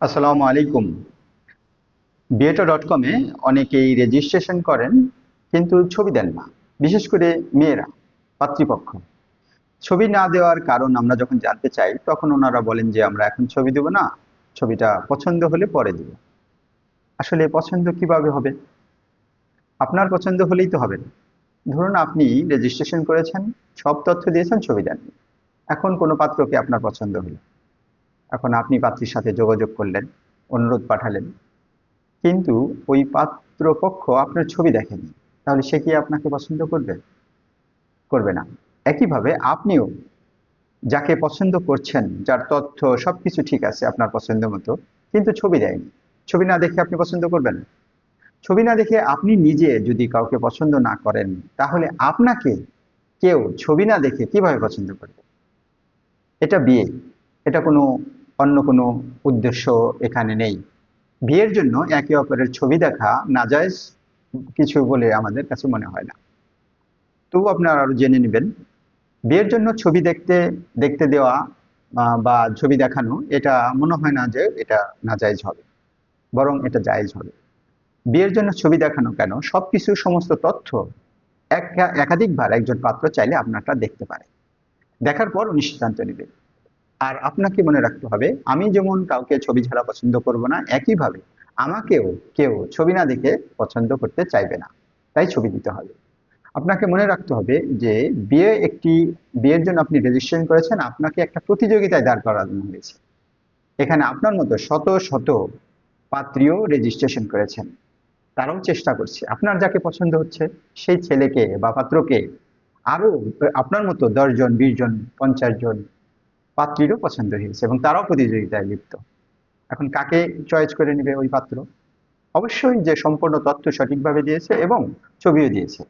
আসসালামু আলাইকুম। বিয়েটা ডট কমে অনেকেই রেজিস্ট্রেশন করেন, কিন্তু ছবি দেন না। বিশেষ করে মেয়েরা পাত্রীপক্ষ ছবি না দেওয়ার কারণ আমরা যখন জানতে চাই, তখন ওনারা বলেন যে, আমরা এখন ছবি দেব না, ছবিটা পছন্দ হলে পরে দেব। আসলে পছন্দ কীভাবে হবে? আপনার পছন্দ হলেই তো হবে। ধরুন আপনি রেজিস্ট্রেশন করেছেন, সব তথ্য দিয়েছেন, ছবি দেননি। এখন কোনো পাত্রকে আপনার পছন্দ হলো। এখন আপনি পাত্রীর সাথে যোগাযোগ করলেন, অনুরোধ পাঠালেন। কিন্তু ওই পাত্রপক্ষ আপনার ছবি দেখেনি, তাহলে সে কি আপনাকে পছন্দ করবে? করবে না। একইভাবে আপনিও যাকে পছন্দ করছেন, যার তথ্য সবকিছু ঠিক আছে, আপনার পছন্দ মতো, কিন্তু ছবি দেয়নি। ছবি না দেখে আপনি পছন্দ করবেন ছবি না দেখে আপনি নিজে যদি কাউকে পছন্দ না করেন, তাহলে আপনাকে কেউ ছবি না দেখে কীভাবে পছন্দ করবে? এটা বিয়ে। এটা কোনো অন্য কোনো উদ্দেশ্য এখানে নেই। বিয়ের জন্য একে অপরের ছবি দেখা নাজায়জ কিছু বলে আমাদের কাছে মনে হয় না। তবু আপনারা আরও জেনে নেবেন, বিয়ের জন্য ছবি দেখতে দেখতে দেওয়া বা ছবি দেখানো, এটা মনে হয় না যে এটা নাজায়জ হবে, বরং এটা জায়েজ হবে। বিয়ের জন্য ছবি দেখানো কেন? সবকিছু সমস্ত তথ্য এক- একাধিকবার একজন পাত্র চাইলে আপনারটা দেখতে পারে। দেখার পর উনি সিদ্ধান্ত নেবে আর আপনাকে মনে রাখতে হবে, আমি যেমন কাউকে ছবি ছাড়া পছন্দ করব না, একইভাবে আমাকেও কেউ ছবি না দেখে পছন্দ করতে চাইবে না। তাই ছবি দিতে হবে। আপনাকে মনে রাখতে হবে যে, বিয়ে একটি, বিয়ের জন্য আপনি রেজিস্ট্রেশন করেছেন, আপনাকে একটা প্রতিযোগিতায় দাঁড় করানো হয়েছে। এখানে আপনার মতো শত শত পাত্রীও রেজিস্ট্রেশন করেছেন। তারাও চেষ্টা করছে। আপনার যাকে পছন্দ হচ্ছে, সেই ছেলেকে বা পাত্রকে আরও আপনার মতো দশ জন বিশ জন পঞ্চাশ জন পাত্রীরও পছন্দ হয়েছে এবং তারাও প্রতিযোগিতায় লিপ্ত। এখন কাকে চয়েস করে নেবে ওই পাত্র? অবশ্যই যে সম্পূর্ণ তথ্য সঠিকভাবে দিয়েছে এবং ছবিও দিয়েছে।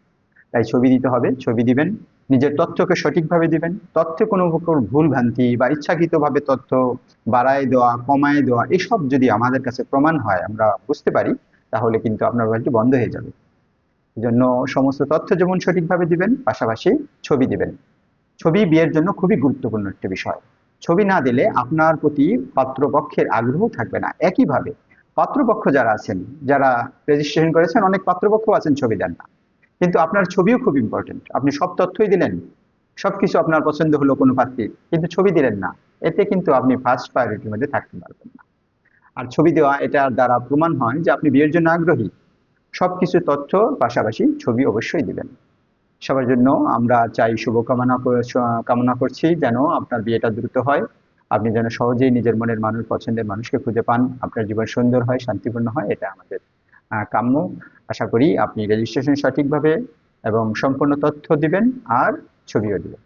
তাই ছবি দিতে হবে, ছবি দিবেন, নিজের তথ্যকে সঠিকভাবে দিবেন, তথ্যে কোনো ভুল ভ্রান্তি বা ইচ্ছাকৃতভাবে তথ্য বাড়ায় দেওয়া, কমায় দেওয়া, এসব যদি আমাদের কাছে প্রমাণ হয়, আমরা বুঝতে পারি, তাহলে কিন্তু আপনার মোবাইলটি বন্ধ হয়ে যাবে। জন্য সমস্ত তথ্য যেমন সঠিকভাবে দিবেন, পাশাপাশি ছবি দিবেন। ছবি বিয়ের জন্য খুবই গুরুত্বপূর্ণ একটি বিষয়। ছবি না দিলে আপনার প্রতি পাত্রপক্ষের আগ্রহ থাকবে না। একইভাবে পাত্রপক্ষ যারা আছেন, যারা রেজিস্ট্রেশন করেছেন, অনেক পাত্রপক্ষ আছেন ছবি দেন না। কিন্তু আপনার ছবিও খুব ইম্পর্টেন্ট আপনি সব তথ্যই দিলেন, সবকিছু আপনার পছন্দ হলো কোনো পাত্রী কিন্তু ছবি দিলেন না। এতে কিন্তু আপনি ফার্স্ট প্রায়োরিটির মধ্যে থাকতে পারবেন না। আর ছবি দেওয়া এটার দ্বারা প্রমাণ হয় যে আপনি বিয়ের জন্য আগ্রহী। সবকিছু তথ্য পাশাপাশি ছবি অবশ্যই দিবেন। সবার জন্য আমরা চাই শুভকামনা কামনা করছি যেন আপনার বিয়েটা দ্রুত হয়। আপনি যেন সহজেই নিজের মনের মানুষ, পছন্দের মানুষকে খুঁজে পান। আপনার জীবন সুন্দর হয়, শান্তিপূর্ণ হয়, এটা আমাদের কাম্য। আশা করি আপনি রেজিস্ট্রেশন সঠিকভাবে এবং সম্পূর্ণ তথ্য দিবেন আর ছবিও দিবেন।